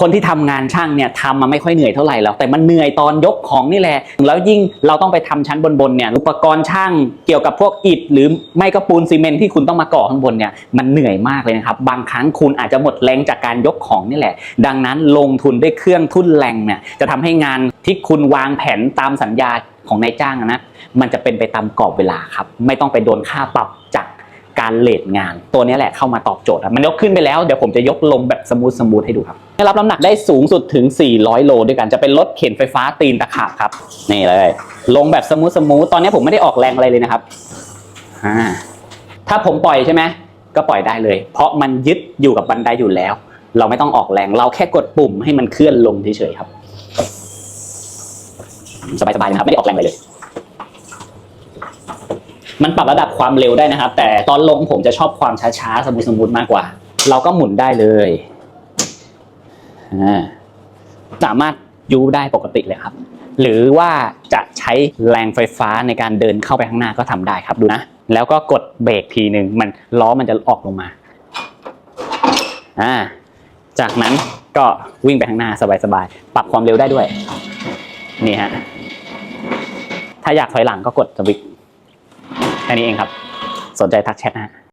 คนที่ทำงานช่างเนี่ยทำมาไม่ค่อยเหนื่อยเท่าไหร่แล้วแต่มันเหนื่อยตอนยกของนี่แหละ แล้วยิ่งเราต้องไปทำชั้นบนๆเนี่ยอุปกรณ์ช่างเกี่ยวกับพวกอิฐหรือไม่ก็ปูนซีเมนต์ที่คุณต้องมาก่อข้างบนเนี่ยมันเหนื่อยมากเลยนะครับบางครั้งคุณอาจจะหมดแรงจากการยกของนี่แหละ ดังนั้นลงทุนด้วยเครื่องทุ่นแรงเนี่ยจะทำให้งานที่คุณวางแผนตามสัญญาของนายจ้างนะมันจะเป็นไปตามกรอบเวลาครับ ไม่ต้องไปโดนค่าปรับจากการเลทงาน ตัวนี้แหละเข้ามาตอบโจทย์มันยกขึ้นไปแล้วเดี๋ยวผมจะยกลงแบบสมูทสมูทให้ดูครับ รับน้ำหนักได้สูงสุดถึง 400 โลด้วยกันจะเป็นรถเข็นไฟฟ้าตีนตะขาบครับ นี่เลย ลงแบบสมูทสมูทตอนนี้ผมไม่ได้ออกแรงอะไรเลยนะครับถ้าผมปล่อยใช่ไหมก็ปล่อยได้เลย เพราะมันยึดอยู่กับบันไดอยู่แล้ว เราไม่ต้องออกแรง เราแค่กดปุ่มให้มันเคลื่อนลงเฉยๆครับ สบายๆนะครับไม่ได้ออกแรงอะไรเลย มันปรับระดับความเร็วได้นะครับ แต่ตอนลงผมจะชอบความช้าๆสมูทสมูทมากกว่า เราก็หมุนได้เลย สามารถยูได้ปกติเลยครับ หรือว่าจะใช้แรงไฟฟ้าในการเดินเข้าไปข้างหน้าก็ทำได้ครับดูนะ แล้วก็กดเบรกทีหนึ่งมันล้อมันจะออกลงมาอ่าจากนั้นก็วิ่งไปข้างหน้าสบายๆ ปรับความเร็วได้ด้วย นี่ฮะ ถ้าอยากถอยหลังก็กดสวิตช์แค่นี้เองครับ สนใจทักแชทนะฮะ